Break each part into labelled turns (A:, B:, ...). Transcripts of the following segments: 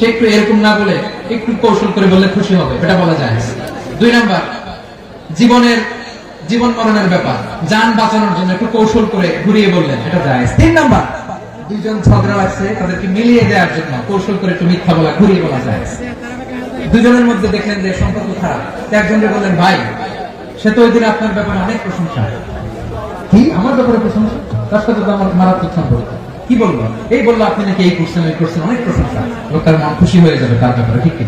A: সে একটু এরকম না বলে, একটু কৌশল করে বললে খুশি হবে, এটা বলা যায়। দুই নাম্বার, জীবনের, জীবন মরণের ব্যাপার, যান বাঁচানোর জন্য একটু কৌশল করে ঘুরিয়ে বললেন, এটা যায়। তিন নাম্বার, দুইজন ঝগড়া তাদেরকে মিলিয়ে দেওয়ার জন্য কৌশল করে একটু মিথ্যা বলা, ঘুরিয়ে বলা যায়। দুজনের মধ্যে দেখলেন যে সম্পর্ক খারাপ। একজনকে বললেন, ভাই, সে তো ওই আপনার ব্যাপারে অনেক প্রশংসা। কি? আমার ব্যাপারে প্রশংসা? তার সাথে তো আমার মারাত্মক সম্পর্ক। কি বলব? এই বলল আপনি নাকি এই করছেন ওই করছেন অনেক প্রশংসা লোকটার মন খুশি হয়ে যাবে তার ব্যাপারে ঠিক কি?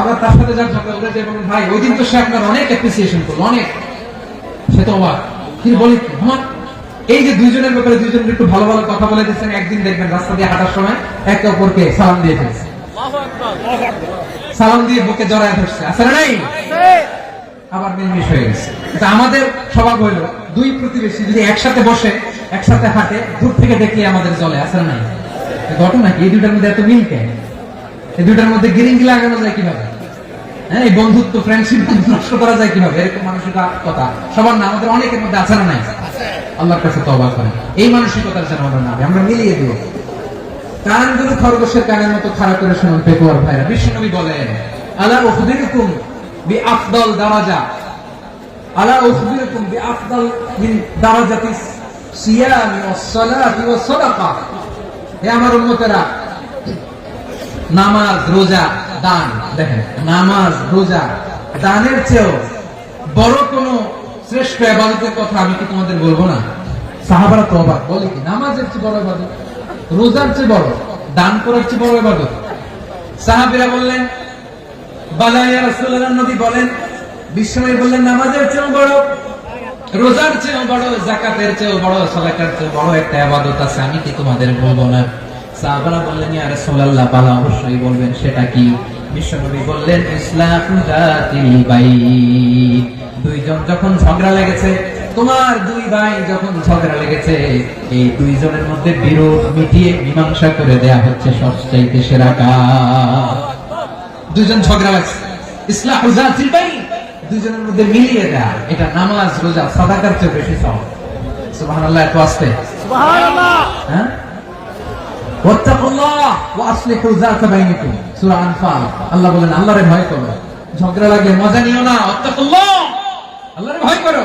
A: আবার তার সাথে যার ঝগড়া হলে যে বলেন ভাই ওই দিন তো সে আপনার অনেক অ্যাপ্রিসিয়েশন করল অনেক। সে তো অবাক। কিন্তু বলি কি, আমার এই যে দুইজনের ব্যাপারে দুইজন একটু ভালো ভালো কথা বলে দিচ্ছেন একদিন দেখবেন রাস্তা দিয়ে হাঁটার সময় একে অপরকে সালাম দিয়ে ফেলছে। সালাম দিয়ে বুকে জড়ায় ধরছে। আসলে নাই? আবার মিলমিশ হয়ে গেছে। তা আমাদের স্বভাব হইল, দুই প্রতিবেশী যদি একসাথে বসে, একসাথে হাঁটে, দূর থেকে দেখলে আমাদের চলে আসলে নাই? ঘটনা কি? এই দুটার মধ্যে এত মিল কেন এই দুটার মধ্যে গিরিঙ্গি লাগানো যায় কীভাবে? হ্যাঁ এই বন্ধুত্ব ফ্রেন্ডশিপ নষ্ট করা যায় কীভাবে? এরকম মানসিকতা, কথা। সবার না, আমাদের অনেকের মধ্যে আছে না নাই? আল্লাহর কাছে তবা করে। এই মানসিকতার যেন আমরা না আমরা মিলিয়ে দিব কানগুলো খরগোশের কানের মতো খারাপ করে শুনুন পেকুয়ার ভাইরা। বিশ্বনবী বলেন, আলা উখবিরুকুম বি আফদল দারাজা। আলা উখবিরুকুম বি আফদল মিন দারাজাতি সিয়ামি ওয়াস সালাতি উম্মতেরা, নামাজ, রোজা, দান। দেখেন, নামাজ, রোজা, দানের চেয়েও বড় কোন শ্রেষ্ঠ আবাদতের কথা আমি কি তোমাদের বলব না? সাহাবারা তো অবাক, বলে কি, নামাজের চেয়ে বড় আবাদত রোজার চেয়ে বড়, দান করার চেয়ে বড় আবাদত সাহাবিরা বললেন নবী বলেন, বিশ্বনবী বললেন, নামাজের চেয়েও বড়, রোজার চেয়েও বড় জাকাতের চেয়েও বড় চেয়েও বড় একটা আবাদত আছে। আমি কি তোমাদের বলব না? সেটা কি? বিশ্বনবী বললেন দুইজন যখন ঝগড়া লেগেছে, তোমার দুই ভাই যখন ঝগড়া লেগেছে, এই দুইজনের মধ্যে বিরোধ মিটিয়ে মীমাংসা করে দেয়া হচ্ছে সবচাইতে সেরা কাজ। দুজন ঝগড়া লাগছে। বাইন দুজনের মধ্যে মিলিয়ে দেয়া। এটা নামাজ রোজা সাদাকার চেয়ে বেশি সব সুবহানাল্লাহ এত আসতে। হ্যাঁ? আল্লাহ বলেন আল্লাহরে ভয় করো। ঝগড়া লাগলে মজা নিও না। ওয়াত্তাকুল্লাহ! আল্লাহরে ভয় করো।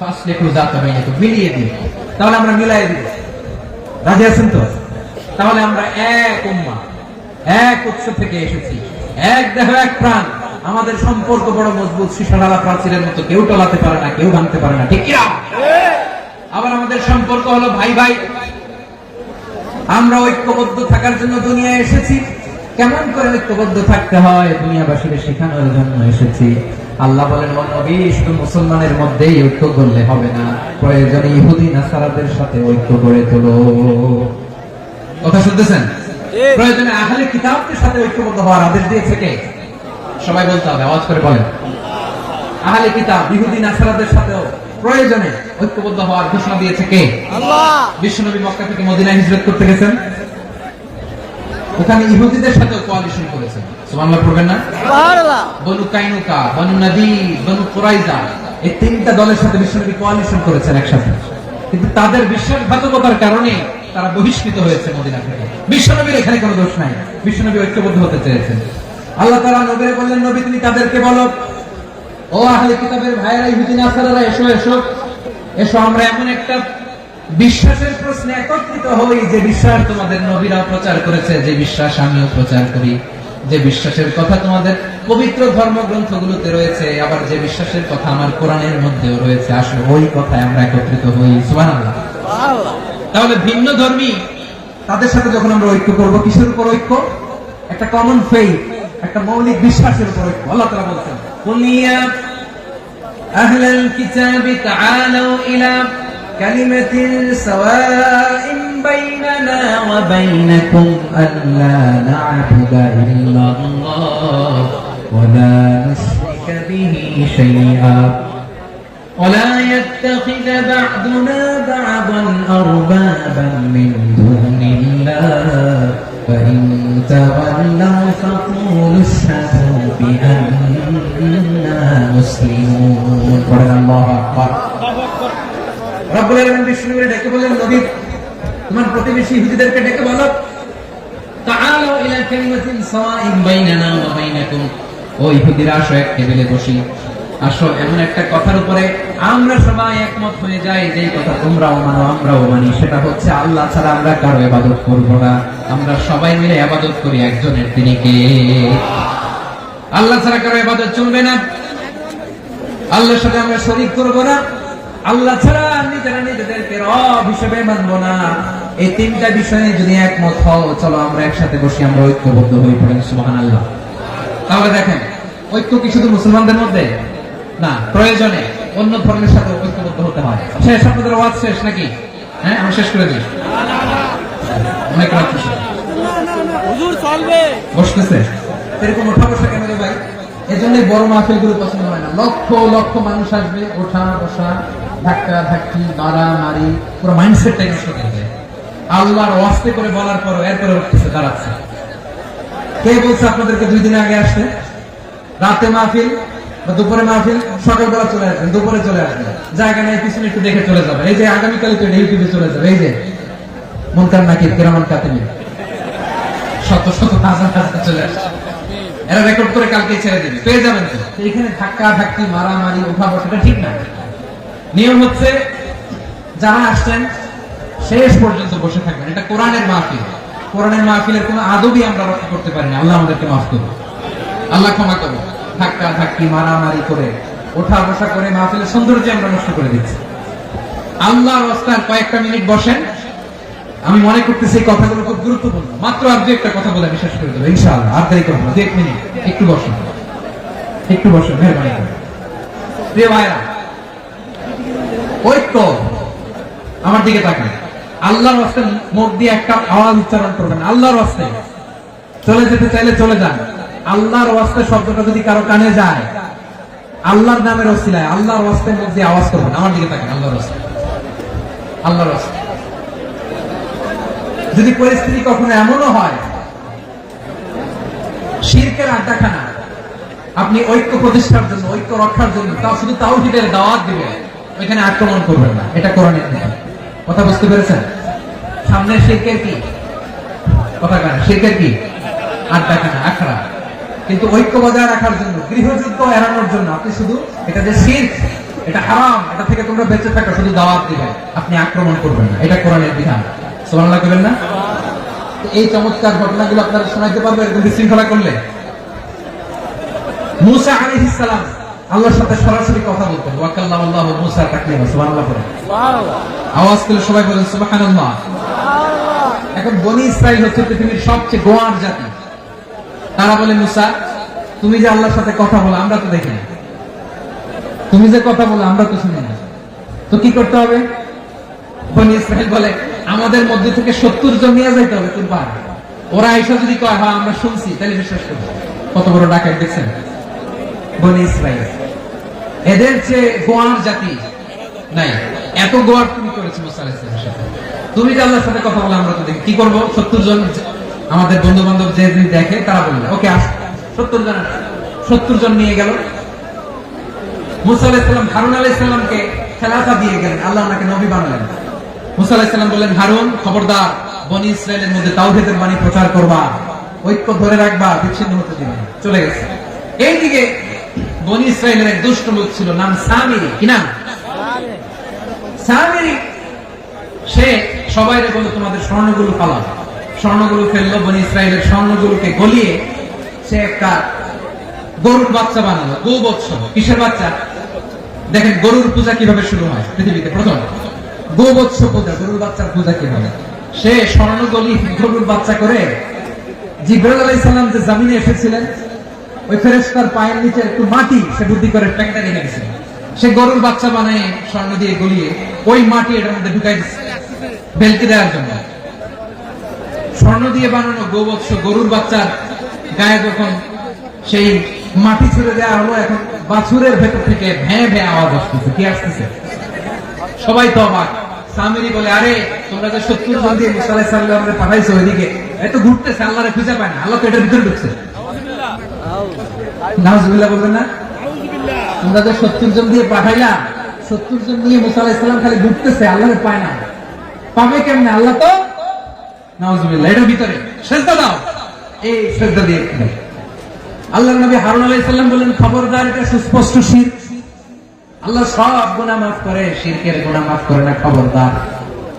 A: ফাসলিহু যাতা বাইনিকুম। মিলিয়ে তাহলে আমরা মিলাই দিব। রাজি আছেন তো? তাহলে আমরা এক উম্মা এক উৎস থেকে এসেছি। এক দেহ, এক প্রাণ। আমাদের সম্পর্ক বড় মজবুত শিশারালা প্রাচীরের মতো। কেউ টলাতে পারে না, কেউ ভাঙতে পারে না, ঠিক কিনা আবার আমাদের সম্পর্ক হলো ভাই ভাই। আমরা ঐক্যবদ্ধ থাকার জন্য দুনিয়ায় এসেছি। কেমন করে ঐক্যবদ্ধ থাকতে হয়? দুনিয়াবাসীকে শেখানোর জন্য এসেছি। আল্লাহ বলেন নবী, শুধু মুসলমানের মধ্যেই ঐক্য করলে হবে না। প্রয়োজনে ইহুদি, নাসারাদের সাথে ঐক্য করে তোলো। কথা শুনতেছেন? প্রয়োজনে আহলে কিতাবদের সাথে ঐক্যবদ্ধ হওয়ার আদেশ দিয়েছে কে? সবাই বলতে হবে আওয়াজ করে বলেন। আহলে কিতাব ইহুদি নাসারাদের সাথেও প্রয়োজনে ঐক্যবদ্ধ হওয়ার ঘোষণা দিয়েছে কে? বিশ্বনবী মক্কা থেকে মদিনায় হিজরত করতে গেছেন। ওখানে ইহুদিদের সাথে কোয়ালিশন করেছেন। সুবহানাল্লাহ পড়বেন না? বনু কাইনুকা বনু নদী বনু কুরাইজা এই তিনটা দলের সাথে বিশ্বনবী কোয়ালিশন করেছেন একসাথে। কিন্তু তাদের বিশ্বাসঘাতকতার কারণে তারা বহিষ্কৃত হয়েছে মদিনা থেকে। বিশ্বনবীর এখানে কোনো দোষ নাই। বিশ্বনবী ঐক্যবদ্ধ হতে চেয়েছেন। আল্লাহ তাআলা নবীরে বললেন, নবী, তুমি তাদেরকে বলো, ও আহলে কিতাবের ভাইয়েরা, ইহুদি, নাসারারা, এসো এসো। এসো, আমরা এমন একটা বিশ্বাসের প্রশ্নে একত্রিত হই যে বিশ্বাস তোমাদের নবীরা প্রচার করেছে, যে বিশ্বাস আমিও প্রচার করি। যে বিশ্বাসের কথা তোমাদের পবিত্র ধর্মগ্রন্থগুলোতে রয়েছে আবার যে বিশ্বাসের কথা আমার কোরআনের মধ্যেও রয়েছে আসলে ওই কথায় আমরা একত্রিত হই সুবহানাল্লাহ তাহলে ভিন্ন ধর্মী তাদের সাথে যখন আমরা ঐক্য করব কিসের উপর ঐক্য একটা কমন ফেইথ একটা মৌলিক বিশ্বাসের উপর ঐক্য আল্লাহ তাআলা বলছেন قل يا أهل الكتاب تعالوا إلى كلمة سواء بيننا وبينكم ألا نعبد إلا الله ولا نشرك به شيئا ولا يتخذ بعضنا بعضا أربابا من دون الله فإن تولوا فقولوا اشهدوا بأننا مسلمون قرآن الله أكبر রব্বুল আলামিন বিষ্ণুকে ডেকে বলেন নবী তোমার প্রতিবেশী ইহুদিদেরকে ডেকে বলো ইলা কালিমাতিন বাইনানা ওয়া বাইনাকুম। ও ইহুদিরা, আসো এক টেবিলে বসি। আসো, এমন একটা কথার উপরে আমরা সবাই একমত হয়ে যাই যে কথা তোমরাও মানো, আমরাও মানি। সেটা হচ্ছে আল্লাহ ছাড়া আমরা কারও ইবাদত করব না। আমরা সবাই মিলে ইবাদত করি একজনের তিনি কে? আল্লাহ ছাড়া কারও ইবাদত চলবে না। আল্লাহর সাথে আমরা শরীক করব না। আল্লাহ ছাড়া নিজেরা নিজেদেরকে রব হিসেবে মানবো না। এই তিনটা বিষয়ে যদি একমত হও চলো আমরা একসাথে বসে আমরা ঐক্যবদ্ধ হয়ে পড়েন সুবহান আল্লাহ তাহলে দেখেন ঐক্য কি শুধু মুসলমানদের মধ্যে? না প্রয়োজনে অন্য ধর্মের সাথে ঐক্যবদ্ধ হতে হয়। শেষ আপনাদের ওয়াজ শেষ নাকি? হ্যাঁ আমি শেষ করে দিই। অনেক রাত বসতেছে। এরকম ওঠা বসা কেন রে ভাই? এজন্য বড় মাহফিলগুলো পছন্দ হয় না। লক্ষ লক্ষ মানুষ আসবে ওঠা বসা ধাক্কা ধাক্কি মারা মারি পুরো মাইন্ডসেটটাই নষ্ট করে দেয়। আল্লাহর ওয়াস্তে করে বলার পর এরপরে উঠতেছে দাঁড়াচ্ছে। কে বলছে আপনাদেরকে দুই দিন আগে আসতে? রাতে মাহফিল বা দুপুরে মাহফিল? সকালবেলা চলে আসবেন, দুপুরে চলে আসবেন। জায়গা নেই, পিছনে একটু দেখে চলে যাবে। এই যে আগামীকাল তো ইউটিউবে চলে যাবে। এই যে মনকার নাকি কেরামান কাতেমি শত শত হাজার হাজার চলে আসছে। এরা রেকর্ড করে কালকে ছেড়ে দিবে। পেয়ে যাবেন তো। এখানে ধাক্কা ধাক্কি, মারামারি, উঠা বসাটা ঠিক না। নিয়ম হচ্ছে, যারা আসছেন শেষ পর্যন্ত বসে থাকবেন। এটা কোরআনের মাহফিল। কোরআনের মাহফিলের কোনো আদবই আমরা রক্ষা করতে পারি না। আল্লাহ আমাদেরকে মাফ করুন। আল্লাহ ক্ষমা করুন। ধাক্কা ধাক্কি মারামারি করে, ওঠা বসা করে মাহফিলের সৌন্দর্য আমরা নষ্ট করে দিচ্ছি। আল্লাহর রাস্তার কয়েকটা মিনিট বসেন। আমি মনে করতেছি এই কথাগুলো খুব গুরুত্বপূর্ণ। মাত্র আর দু একটা কথা বলে আমি শেষ করে দেবো, ইনশাআল্লাহ। আর দেরি করব দু এক মিনিট। একটু বসুন। একটু বসুন, মেহরবানি করে প্রিয় ভাইরা ঐক্য আমার দিকে তাকান আল্লাহর রাস্তায় মুখ দিয়ে একটা আওয়াজ উচ্চারণ করবেন। আল্লাহর রাস্তায়। চলে যেতে চাইলে চলে যান। আল্লাহর ওয়াস্তে শব্দটা যদি কারও কানে যায়, আল্লাহর নামের ওসিলায় আল্লাহর ওয়াস্তে মুখ দিয়ে আওয়াজ করবেন। আমার দিকে তাকান, আল্লাহর ওয়াস্তে আল্লাহর ওয়াস্তে যদি পরিস্থিতি কখনো এমনও হয়, শিরকের আড্ডাখানা, আপনি ঐক্য প্রতিষ্ঠার জন্য, ঐক্য রক্ষার জন্য তাও শুধু তাও দাওয়াত দিবেন, ওইখানে আক্রমণ করবেন না। এটা কোরআনের নিয়ম। কথা বুঝতে পেরেছেন? সামনে শিরকের কি? কথা কেন শিরকের কি? আড্ডাখানা, আখড়া। কিন্তু ঐক্য বজায় রাখার জন্য, গৃহযুদ্ধ এড়ানোর জন্য আপনি শুধু এটা যে শির্ক, এটা হারাম, এটা থেকে তোমরা বেঁচে থাকো, শুধু দাওয়াত দিবেন। আপনি আক্রমণ করবেন না। এটা কোরআনের বিধান। সুবহানাল্লাহ করবেন না? এই চমৎকার ঘটনাগুলো আপনারা শোনাইতে পারবেন, এরকম বিশৃঙ্খলা করলে। মুসা আলাইহিস সালাম আল্লাহর সাথে সরাসরি কথা বলতেন। ওয়াকাল্লাম আল্লাহ মুসা তাকলিমা সুবহানাল্লাহ পড়েন। আওয়াজ করে সবাই বলেন সুবহানাল্লাহ। এখন বনি ইসরাইল হচ্ছে পৃথিবীর সবচেয়ে গোয়ার জাতি। তারা বলে মুসা তুমি যে আল্লাহর সাথে কথা বলো আমরা তো দেখি না। তুমি যে কথা বলো আমরা তো শুনি না। তো কি করতে হবে? বনি ইসরাইল বলে আমাদের মধ্যে থেকে সত্তর জন নিয়ে যাইতে হবে কুরবান ওরা এসে যদি কয় হ্যাঁ আমরা শুনছি তাহলে বিশ্বাস করব। কত বড় ডাকাত দেখছেন? বনি ইসরাইল। এদের যে গোয়ার জাতি নাই। এত গোয়ার তুমি করেছ, মুসা সাথে। তুমি যে আল্লাহর সাথে কথা বলে, আমরা তো দেখি। কি করব? সত্তর জন আমাদের বন্ধু বান্ধব যে যে দেখে, তারা বলবে ওকে, আস। সত্তর জন সত্তর জন নিয়ে গেল। মুসা আলাইসাল্লাম হারুন আলাইসাল্লামকে খেলাফা দিয়ে গেলেন। আল্লাহ ওনাকে নবী বানালেন। মুসা আলাইসাল্লাম বললেন, হারুন, খবরদার, বনি ইসরায়েলের মধ্যে তাওহীদের বাণী প্রচার করবা। ঐক্য ধরে রাখবা, বিচ্ছিন্ন হতে দিবে চলে গেছে। এইদিকে বনি ইসরায়েলের এক দুষ্ট লোক ছিল, নাম সামিরি। কি নাম? সামিরি, সে সবাই তোমাদের স্বর্ণগুলো স্বর্ণগুলো ফেলল, বনি ইসরায়েলের স্বর্ণগুলোকে গলিয়ে সে একটা গরুর বাচ্চা বানালো গো বৎস কিসের বাচ্চা? দেখেন, গরুর পূজা কীভাবে শুরু হয় পৃথিবীতে? প্রথম গো বৎস পূজা, গরুর বাচ্চার পূজা কীভাবে? সে স্বর্ণ গলি গরুর বাচ্চা করে জিব্রাইল আলাইহিস সালাম যে জামিনে এসেছিলেন ওই ফেরেশতার পায়ের নিচে একটু মাটি, সে বুদ্ধি করে প্যাকেটে রেখে দিয়েছিল সে গরুর বাচ্চা বানায় স্বর্ণ দিয়ে গলিয়ে ওই মাটি এটার মধ্যে ঢুকাই দিচ্ছে বেলকে দেওয়ার জন্য। স্বর্ণ দিয়ে বানানো গোবৎস গরুর বাচ্চার গায়ে যখন সেই মাটি ছুড়ে দেওয়া হলো, এখন বাছুরের ভেতর থেকে ভ্যাঁ ভ্যাঁ আওয়াজ আসতেছে। কি আসতেছে? সবাই তো অবাক। সামিরি বলে, আরে, তোমরা যে সত্তর জন দিয়ে মুসা সালামকে পাঠাইছো ওইদিকে এত ঘুরতেছে, আল্লাহরে খুঁজে পায় না, আল্লাহ তো এটার ভিতরে ঢুকছে। নাউজুবিল্লাহ বলবেন না? তোমরা যে সত্তর জন দিয়ে সত্তর জন নিয়ে মুসা আলাইহিস সালাম খালি ঘুরতেছে আল্লাহরে পায় না পাবে কেমনে? আল্লাহ তো? ভিতরে। সেজদা দাও। এই দিয়ে আল্লাহ নবী হারুন বলেন খবরদার এটা সুস্পষ্ট শির। আল্লাহ সব গুনাহ মাফ করে শিরকের গুনাহ মাফ করে না খবরদার।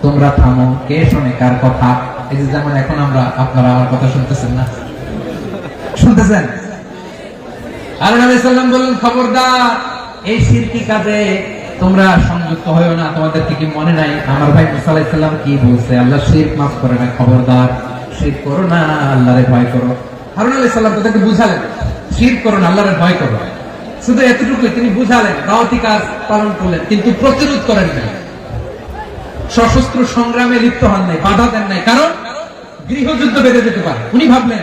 A: তোমরা থামো। কে শোনে? কার কথা? এই যে যেমন এখন আমরা আপনারা আমার কথা শুনতেছেন না? শুনতেছেন? বললেন, খবরদার, এই শিরকি কাজে তোমরা সংযুক্ত হয়েও না। মনে নাই? আমার ভাই মুসা আলাইহিস সালাম কি বলছে? আল্লাহ শিরক মাফ করে না, খবরদার। শিরক করো না ভয় করো। হারুন সালাম তাদেরকে বুঝালেন। শিরক করো না ভয় করো। শুধু এতটুকু তিনি বুঝালেন দাওয়াতি কাজ পালন করলেন, কিন্তু প্রতিরোধ করেন না সশস্ত্র সংগ্রামে লিপ্ত হন নাই, বাধা দেন নাই। কারণ গৃহযুদ্ধ বেঁধে যেতে পারে। উনি ভাবলেন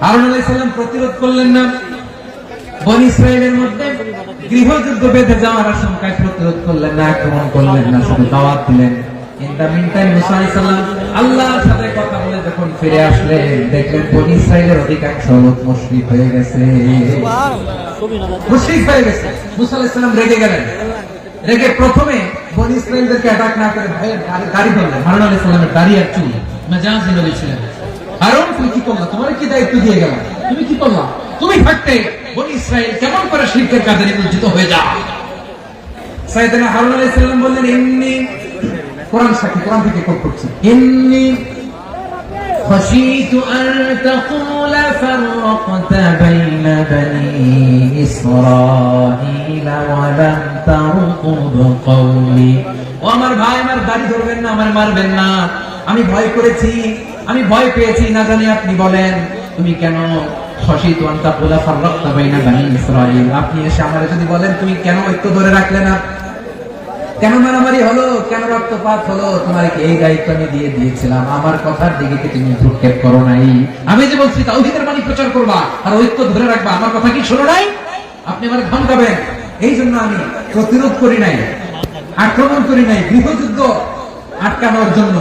A: হারুন প্রতিরোধ করলেন না। বনি ইসরায়েলের মধ্যে গৃহযুদ্ধ বেঁধে যাওয়ার আশঙ্কায় প্রতিরোধ করলেন না, আক্রমণ করলেন না, শুধু দাওয়াত দিলেন। রেগে প্রথমে গাড়ি- আর চুল, মেজাজি ছিলেন হারুন তুমি কি করলা তোমার কি দায়িত্ব দিয়ে গেলাম তুমি কি করলা তুমি থাকতে বনি ইসরায়েল কেমন করে শিরকের কাজে নিমজ্জিত হয়ে যা সাইয়েদনা হারুন আলাইহিস সালাম বললেন ইন্নি কোরআন সাক্ষী কোরআন থেকে কোট করছি ইন্নি خشيت أن تقول فرقت بين بني إسرائيل ولم ترقب قولي ও আমার ভাই আমার দাড়ি ধরবেন না আমার মারবেন না আমি ভয় করেছি আমি ভয় পেয়েছি, না জানি আপনি বলেন। তুমি কেন আপনি এসে যদি বলেন, তুমি কেন ঐক্য ধরে রাখলে না? কেন মারামারি হলো? কেন রক্তপাত হলো? তোমার এই দায়িত্ব আমি দিয়ে দিয়েছিলাম। আমার কথার দিকে তুমি করো নাই? আমি যে বলছি, তাওহীদের বাণী প্রচার করবা, আর ঐক্য ধরে রাখবা। আমার কথা কি শোনো নাই? আপনি আমার ধমকাবেন এই জন্য আমি প্রতিরোধ করি নাই, আক্রমণ করি নাই, গৃহযুদ্ধ আটকানোর জন্য।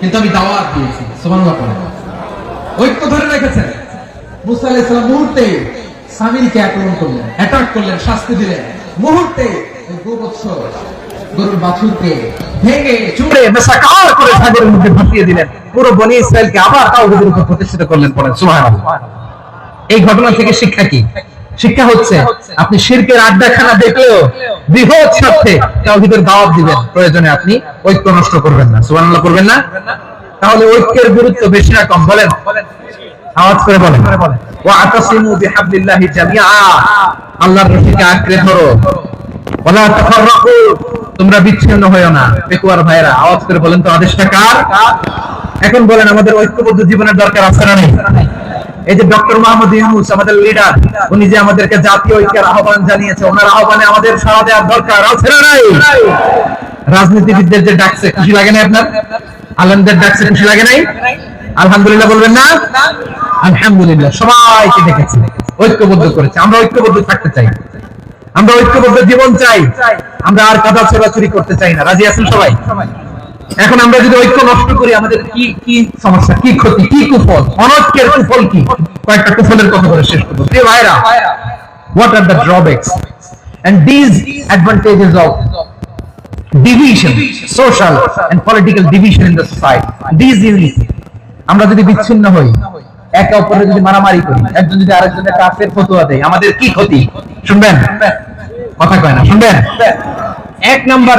A: কিন্তু আমি দাওয়াত দিয়েছি পড়েন। ঐক্য ধরে রেখেছেন। মুসা মুহূর্তে স্বামীকে আক্রমণ করলেন অ্যাটাক করলেন, শাস্তি দিলেন। মুহূর্তে ওই গোবৎস গরুর বাছুরকে ভেঙে চুড়ে করে মধ্যে দিলেন। পুরো আবার তাওহীদের প্রতিষ্ঠিত করলেন সুবহানাল্লাহ। এই ঘটনা থেকে শিক্ষা কি? শিক্ষা হচ্ছে আপনি শিরকের আড্ডাখানা দেখলেও বৃহৎ স্বার্থে তাওহীদের দাওয়াত দিবেন। প্রয়োজনে আপনি ঐক্য নষ্ট করবেন না। সুবহানাল্লাহ করবেন না? তাহলে ঐক্যের গুরুত্ব বেশি না কম বলেন। আওয়াজ করে বলেন। ওয়া আতাসিমু বিহাবলিল্লাহি জামিআ। আল্লাহর রশিকে আঁকড়ে ধরো। ওয়ালা তাফাররাকু। তোমরা বিচ্ছিন্ন হয়ো না পেকুয়ার ভাইরা আওয়াজ করে বলেন তো আদেশটা কার? এখন বলেন আমাদের ঐক্যবদ্ধ জীবনের দরকার আছে না নেই? এই যে ডক্টর মোহাম্মদ ইউনুস, আমাদের লিডার উনি যে আমাদেরকে জাতীয় ঐক্যের আহ্বান জানিয়েছে, ওনার আহ্বানে আমাদের সাড়া দেওয়ার দরকার, আছে নাই? রাজনীতিবিদদের যে ডাকছে, খুশি লাগে না আপনার? আলমদের ডাকছে, খুশি লাগে নাই? আলহামদুলিল্লাহ বলবেন না? আলহামদুলিল্লাহ, সবাইকে ডেকেছে ঐক্যবদ্ধ করেছে, আমরা ঐক্যবদ্ধ থাকতে চাই। আমরা ঐক্যবদ্ধ জীবন চাই, আমরা আর কাদা ছোড়াছুরি করতে চাই না। রাজি আছেন সবাই? এখন আমরা যদি ঐক্য নষ্ট করি, আমাদের কি কি সমস্যা? কি ক্ষতি? কি কুফল? অনৈক্যের কুফল কি? কয়েকটা কুফলের কথা বলে শেষ করব। প্রিয় ভাইরা what are the drawbacks? And these advantages of division, social and political division in the society. These unity আমরা যদি বিচ্ছিন্ন হই, একে অপরের যদি মারামারি করি, একজন যদি আরেকজনের কাফের ফতোয়া দেয়, আমাদের কি ক্ষতি? শুনবেন? কথা কয় না, শুনবেন? এক নাম্বার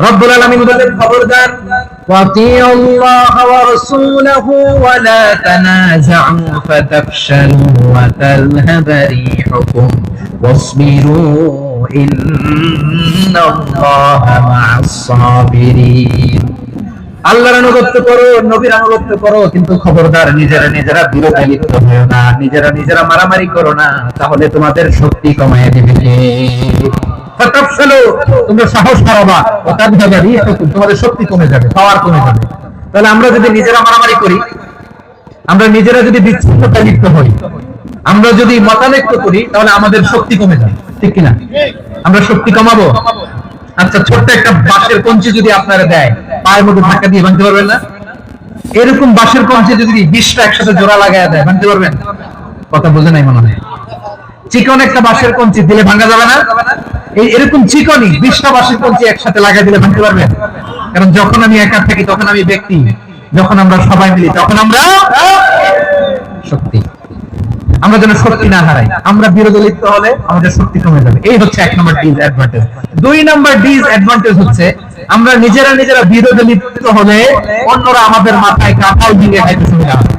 A: রব্বুল আলমিন বললেন খবরদার
B: وأطيعوا الله ورسوله ولا تنازعوا فتفشلوا وتذهب ريحكم واصبروا إن الله مع الصابرين আল্লাহর আনুগত্য করো নবীর আনুগত্য করো কিন্তু খবরদার নিজেরা নিজেরা বিরোধে লিপ্ত হয়েও না নিজেরা নিজেরা মারামারি করো না তাহলে তোমাদের শক্তি কমায় দিবে কে ফাতাফসালু, তোমরা সাহস হারাবা তোমাদের শক্তি কমে যাবে পাওয়ার কমে যাবে। তাহলে আমরা যদি নিজেরা মারামারি করি আমরা নিজেরা যদি বিচ্ছিন্নতা লিপ্ত হই আমরা যদি মতানৈক্য করি তাহলে আমাদের শক্তি কমে যাবে। ঠিক কিনা? আমরা শক্তি কমাবো? আচ্ছা ছোট্ট একটা বাঁশের কঞ্চি যদি আপনারা দেয় পায়ের মধ্যে ধাক্কা দিয়ে ভাঙতে পারবেন না? এরকম বাঁশের কঞ্চি যদি বিশটা একসাথে জোড়া লাগায় দেয় ভাঙতে পারবেন? কথা বোঝে নাই মনে হয়। চিকন একটা বাঁশের কঞ্চি দিলে ভাঙা যাবে না? এই এরকম চিকনই বিশটা বাঁশের কঞ্চি একসাথে লাগাই দিলে ভাঙতে পারবেন কারণ যখন আমি একা থাকি তখন আমি ব্যক্তি। যখন আমরা সবাই মিলি তখন আমরা শক্তি। আমরা যেন শক্তি না হারাই। আমরা বিরোধী লিপ্ত হলে আমাদের শক্তি কমে যাবে। এই হচ্ছে এক নম্বর ডিস অ্যাডভান্টেজ দুই নম্বর ডিস অ্যাডভান্টেজ হচ্ছে আমরা নিজেরা নিজেরা বিরোধী লিপ্ত হলে অন্যরা আমাদের মাথায় কাঁঠাল দিয়ে খাইতে সুবিধা হয়।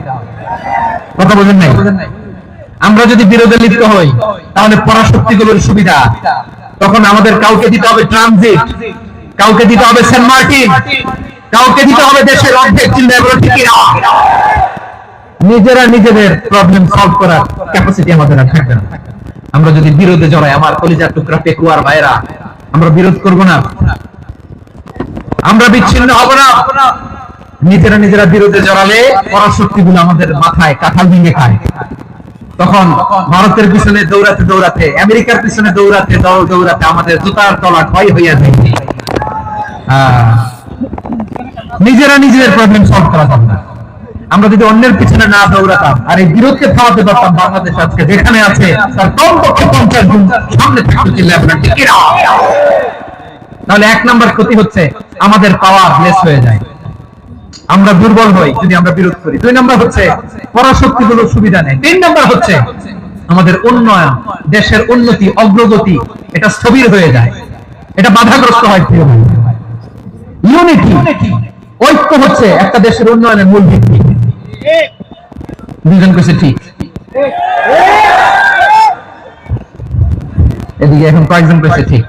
B: কথা বোঝেন নাই। আমরা যদি বিরোধে লিপ্ত হই তাহলে পরাশক্তিগুলোর সুবিধা তখন আমাদের কাউকে দিতে হবে ট্রানজিট কাউকে দিতে হবে সেন্ট মার্টিন, কাউকে দিতে হবে দেশের অর্ধেক নিজেরা নিজেদের প্রবলেম সলভ করার ক্যাপাসিটি আমাদের আর থাকবে না। আমরা যদি বিরোধে জড়াই, আমার কলিজার টুকরা পেকুয়ার ভাইরা আমরা বিরোধ করব না। আমরা বিচ্ছিন্ন হব না। নিজেরা নিজেরা বিরোধে জড়ালে পরাশক্তি গুলো আমাদের মাথায় কাঁঠাল ভেঙে খায়। তখন ভারতের পিছনে দৌড়াতে দৌড়াতে, আমেরিকার পিছনে দৌড়াতে, দৌড় দৌড়াতে আমাদের জুতার তলা ক্ষয় হইয়া যায়। নিজেরা নিজেদের প্রবলেম সলভ করা যাবে না। আমরা যদি অন্যের পিছনে না দৌড়াতাম, আর এই বিরোধকে থামাতে পারতাম বাংলাদেশ আজকে, যেখানে আছে তার কমপক্ষে পঞ্চাশ গুণ সামনে থাকতে তাহলে এক নাম্বার ক্ষতি হচ্ছে, আমাদের পাওয়ার লেস হয়ে যায়। আমরা দুর্বল হই যদি আমরা বিরোধ করি। দুই নাম্বার হচ্ছে পরাশক্তি গুলো সুবিধা নেই। তিন নাম্বার হচ্ছে আমাদের উন্নয়ন, দেশের উন্নতি, অগ্রগতি, এটা স্থবির হয়ে যায়। এটা বাধাগ্রস্ত হয়। ইউনিটি ঐক্য হচ্ছে একটা দেশের উন্নয়নের মূল ভিত্তি। দুজন কেছে ঠিক। এদিকে এখন কয়েকজন কেছে ঠিক।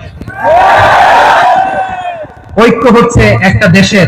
B: ঐক্য হচ্ছে একটা দেশের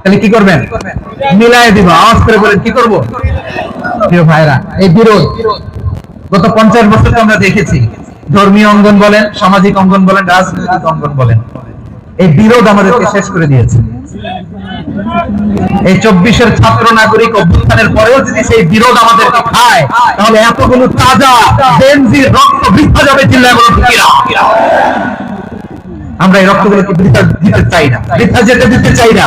B: তাহলে কি করবেন? মিলাই দিব, আওয়াজ করে বলেন, কি করব? প্রিয় ভাইরা এই বিরোধ গত পঞ্চাশ বছর আমরা দেখেছি। ধর্মীয় অঙ্গন বলেন, সামাজিক অঙ্গন বলেন, রাজনৈতিক অঙ্গন বলেন। এই বিরোধ আমাদেরকে শেষ করে দিয়েছে। এই চব্বিশের ছাত্র নাগরিক অভ্যুত্থানের পরেও যদি সেই বিরোধ আমাদেরকে খায়, তাহলে এতগুলো তাজা বেনজির রক্ত বৃদ্ধা যাবে চিল্লায়? আমরা এই রক্তগুলোকে বৃথা দিতে চাই না, বৃথা যেতে দিতে চাই না।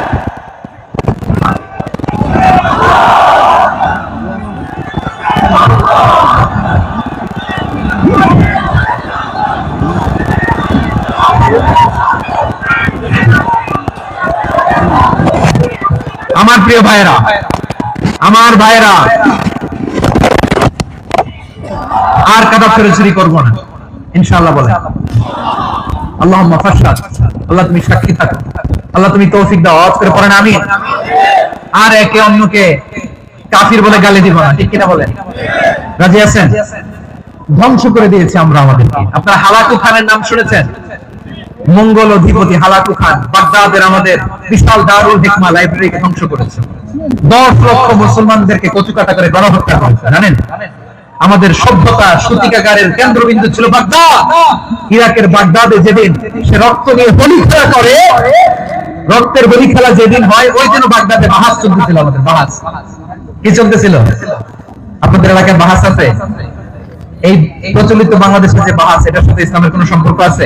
B: প্রিয় ভাইয়েরা, আমার ভাইয়েরা, আর কাদা চুরি করব না। ইনশাআল্লাহ বলে আল্লাহ ফাসাদ আল্লাহ তুমি সাক্ষী থাকো। আল্লাহ তুমি তৌফিক দাও। আওয়াজ করে পড়েন আমি আর একে অন্যকে কাফির বলে গালি দিব না, ঠিক কিনা বলেন? রাজি আছেন? ধ্বংস করে দিয়েছে আমরা আমাদেরকে। আপনারা হালাকু খানের নাম শুনেছেন? মঙ্গল অধিপতি হালাকু খান, বাগদাদের আমাদের বিশাল দারুল হিকমা লাইব্রেরিকে ধ্বংস করেছে। দশ লক্ষ মুসলমানদেরকে কচুকাটা করে গণহত্যা করেছে, জানেন? আমাদের সভ্যতা সতিকাগারের কেন্দ্রবিন্দু ছিল বাগদাদ। ইরাকের বাগদাদে যেদিন সে রক্ত নিয়ে বলি খেলা করে, রক্তের বলি খেলা যেদিন হয়, ওই দিন বাগদাদে বাহাস চলতেছিল আমাদের, বাহাস। কি চলতেছিল? আপনাদের এলাকায় বাহাস আছে? এই প্রচলিত বাংলাদেশে যে বাহাস, এটার সাথে ইসলামের কোন সম্পর্ক আছে?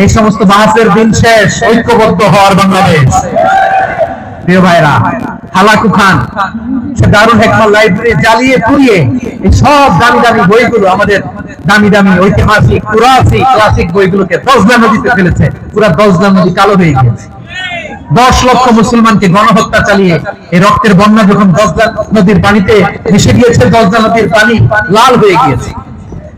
B: এই সমস্ত বাহাসের দিন শেষ, ঐক্যবদ্ধ হওয়ার বাংলাদেশ। প্রিয় ভাইরা, হালাকু খান, সে দারুল হেকমা লাইব্রেরি জ্বালিয়ে পুড়িয়ে এই সব দামি দামি বইগুলো আমাদের দামি দামি ঐতিহাসিক, পুরাসিক, ক্লাসিক বইগুলোকে দশলা নদীতে ফেলেছে। পুরা দশলা নদী কালো হয়ে গেছে দশ লক্ষ মুসলমানকে গণহত্যা চালিয়ে এই রক্তের বন্যা যখন দশদা নদীর পানিতে মিশে গিয়েছে দশদা নদীর পানি লাল হয়ে গিয়েছে।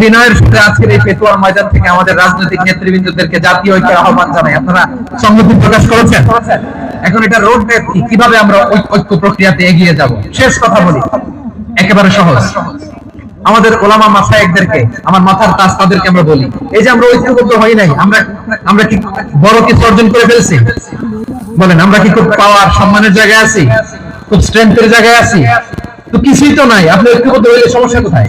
B: বিনয়ের আজকের এই ময়দান থেকে আমাদের রাজনৈতিক নেতৃবৃন্দদেরকে জাতীয় ঐক্যের আহ্বান জানাই। আপনারা সংহতি প্রকাশ করেছেন? এখন এটা রোড কীভাবে আমরা ঐক্য প্রক্রিয়াতে এগিয়ে যাব? শেষ কথা বলি। একেবারে সহজ। আমাদের ওলামা আমার মাথার তাদেরকে আমরা বলি। এই যে আমরা ঐক্যবদ্ধ হই নাই, আমরা আমরা কি বড় কিছু অর্জন করে ফেলছি? বলেন, আমরা কি খুব পাওয়ার সম্মানের জায়গায় আছি? খুব স্ট্রেংথের জায়গায় আছি? তো কিছুই তো নাই। আপনি ঐক্যবদ্ধ হইলে সমস্যা কোথায়?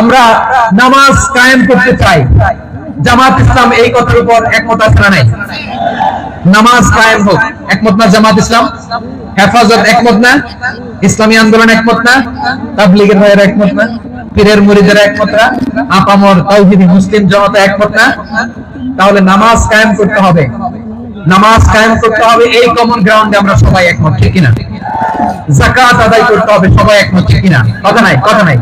B: আমরা নামাজ কায়েম করতে চাই। জামাত ইসলাম এই কথার উপর একমত না নাই? নামাজ কায়েম হোক, একমত না জামাত ইসলাম? হেফাজত একমত না? ইসলামী আন্দোলন একমত না? তাবলিগের ভাইয়ের একমত না? পীরের মুরিদের একমত না? আপামর তাওহিদি মুসলিম জনতা একমত না? তাহলে নামাজ কায়েম করতে হবে। নামাজ কায়েম করতে হবে, এই কমন গ্রাউন্ডে আমরা সবাই একমত, ঠিক কিনা? জাকাত আদায় করতে হবে, সবাই একমত, ঠিক কিনা? কথা নাই কথা নাই।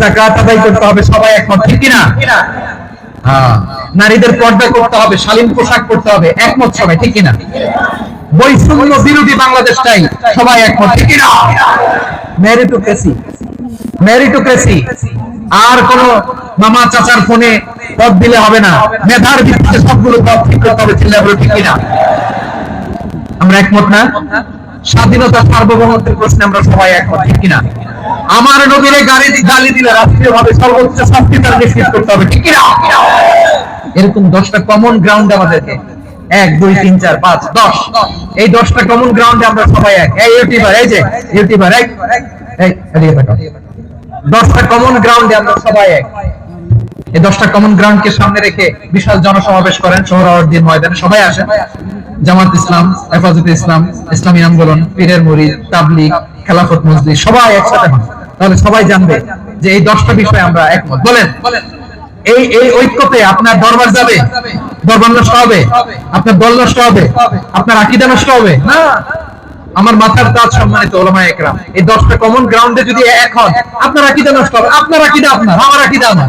B: জাকাত আদায় করতে হবে, সবাই একমত, ঠিক কিনা? হ্যাঁ। নারীদের পর্দা করতে হবে, শালীন পোশাক করতে হবে, একমত সবাই, ঠিক কিনা? বৈষম্য বিরোধী বাংলাদেশটাই সবাই একমত, ঠিক কিনা? মেরিটোক্রেসি মেরিটোক্রেসি আর কোন মামা চাচার ফোনে পদ দিলে হবে না। মেধার ভিত্তিতে সবগুলো পদ ঠিক করতে হবে, ঠিক কিনা? আমরা একমত না? স্বাধীনতা সার্বভৌমত্বের প্রশ্নে আমরা সবাই একমত, ঠিক কিনা? আমার নবীরে গালি গালি দিলে রাষ্ট্রীয় ভাবে সর্বোচ্চ শাস্তি তার নিশ্চিত করতে হবে, ঠিক কিনা? এরকম দশটা কমন গ্রাউন্ড আমাদেরকে এক, দুই, তিন, চার, পাঁচ, দশ। এই দশটা কমন গ্রাউন্ডে আমরা সবাই এক। এই ইউটিউবার, এই যে ইউটিউবার, এই দশটা কমন গ্রাউন্ডে আমরা সবাই এক। এই দশটা কমন গ্রাউন্ডকে সামনে রেখে বিশাল জনসমাবেশ করেন সোহরাওয়ার্দীর ময়দানে। সবাই আসেন জামাত ইসলাম, হেফাজতে ইসলাম, ইসলামী আন্দোলন, পীরের মুরিদ তাবলিগ, খেলাফত মজলিস, সবাই একসাথে হন তাহলে সবাই জানবে যে এই দশটা বিষয়ে আমরা একমত। বলেন, এই এই ঐক্যতে আপনার দরবার যাবে? দরবার নষ্ট হবে? আপনার দল নষ্ট হবে? আপনার আকিদা নষ্ট হবে? না। আমার মাথার তাজ সম্মানিত ওলামা একরাম, এই দশটা কমন গ্রাউন্ডে যদি এক হন, আপনার আকিদা নষ্ট হবে। আপনার আকিদা আপনার, আমার আকিদা আমার।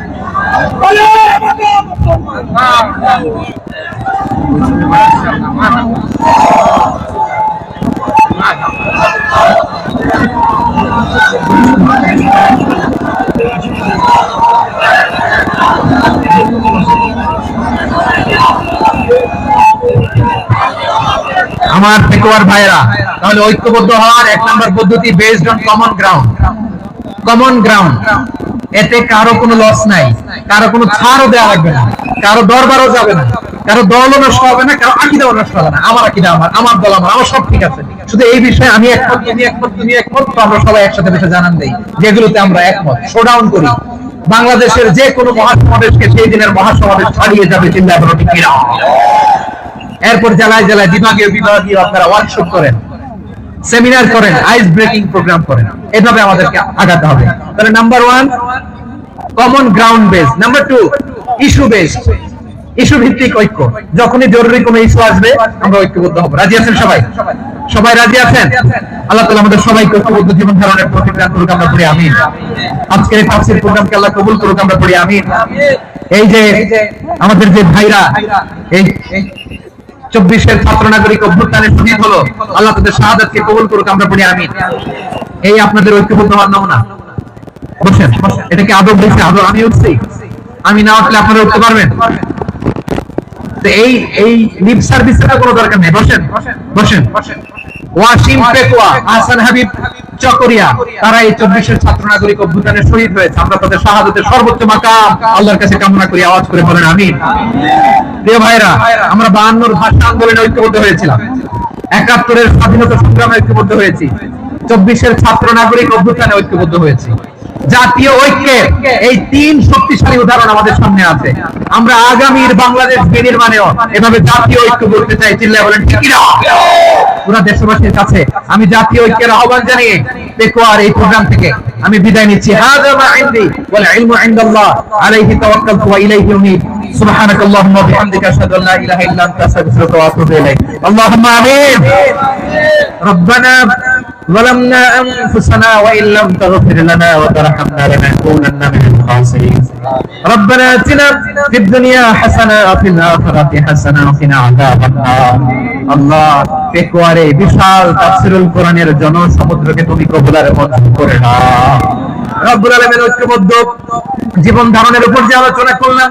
B: আমার পেকুয়ার ভাইরা, তাহলে ঐক্যবদ্ধ হওয়ার এক নম্বর পদ্ধতি based on common ground common ground এতে কারও কোনো লস নাই। কারও কোনো ছাড়ও দেওয়া লাগবে না। কারও দরবারও যাবে না। কারও দলও নষ্ট হবে না, কারও আকিদাও নষ্ট হবে না। আমার আকিদা আমার আমার দল আমার আমার সব ঠিক আছে। শুধু এই বিষয়ে আমি একমত তুমি একমত তুমি একমত, তো আমরা সবাই একসাথে বসে জানান দেই, যেগুলোতে আমরা একমত। শোডাউন করি। বাংলাদেশের যে কোনো মহাসমাবেশকে সেই দিনের মহাসমাবেশ ছাড়িয়ে যাবে চিন্তা করো ঠিক এরপর জেলায় জেলায় বিভাগীয় বিভাগীয় আপনারা ওয়ার্কশপ করেন সেমিনার করেন আইস ব্রেকিং প্রোগ্রাম করেন। এভাবে আমাদেরকে আগাতে হবে। তাহলে number one common ground base number two issue base issue ভিত্তিক ঐক্য. যখনই জরুরি কোনো ইস্যু আসবে, আমরা ঐক্যবদ্ধ হব। রাজি আছেন সবাই? সবাই রাজি আছেন? আল্লাহ তাআলা আমাদের সবাইকে ঐক্যবদ্ধ জীবন ধারণের প্রতিজ্ঞা করুক, আমরা পড়ি, আমিন। আজকের এই তাফসীর প্রোগ্রামকে আল্লাহ কবুল করুক, আমরা পড়ি, আমিন। এই যে আমাদের যে ভাইরা, এই চব্বিশের ছাত্র নাগরিক অভ্যুত্থানে শহীদ হলো, আল্লাহ তাদের শাহাদাতকে কবুল করুক, আমরা পড়ি, আমিন। এই আপনাদের ঐক্যবদ্ধ হওয়ার নমুনা। বসেন, এটা কি আদব আদব আমি উঠছি আমি না উঠলে আপনারা উঠতে পারবেন? এই এই লিপ কোনো দরকার নেই। বসেন বসেন। ওয়াসিম পেকুয়া হাসান হাবিব চকরিয়া তারা এই চব্বিশের ছাত্র নাগরিক অভ্যুত্থানে শহীদ হয়েছে। আমরা তাদের শাহাদতের সর্বোচ্চ মাকাম, আল্লাহর কাছে কামনা করি, আওয়াজ করে বলেন প্রিয় ভাইরা আমরা বায়ান্নর ভাষা আন্দোলনে ঐক্যবদ্ধ হয়েছিলাম। একাত্তরের স্বাধীনতা সংগ্রামে ঐক্যবদ্ধ হয়েছি। চব্বিশের ছাত্র নাগরিক অভ্যুত্থানে ঐক্যবদ্ধ হয়েছি। জাতীয় ঐক্যের এই তিন শক্তিশালী উদাহরণ আমাদের সামনে আছে। আমরা আগামীর বাংলাদেশ বিনির্মাণেও এভাবে জাতীয় ঐক্য করতে চাই চিল্লা বলেন পুরা দেশবাসীর কাছে, আমি জাতীয় ঐক্যের আহ্বান জানিয়ে পেকোয়ার এই প্রোগ্রাম থেকে আমি বিদায় নিচ্ছি। হাযা মা ইনদি ওয়াল ইলমু ইনদাল্লাহ আলাইহি তাওয়াক্কালতু ওয়া ইলাইহি উনীব। সুবহানাকাল্লাহুম্মা ওয়া বিহামদিকা, আশহাদু আল্লা ইলাহা ইল্লা আনতা, আস্তাগফিরুকা ওয়া আতুবু ظلمنا انفسنا وان لم تغفر لنا وترحمنا لنكونن من الخاسرين ربنا اتنا في الدنيا حسنه وفي الاخره حسنه وقنا عذاب النار আল্লাহ পেকুয়ারে বিশাল তাফসিরুল কোরআনের জনসমুদ্রকে তুমি কবুলার মঞ্জুর করে নাও রব্বুল আলামিন ঐক্যবদ্ধ জীবন ধারণের উপর যে আলোচনা করলাম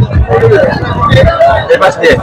B: Gracias.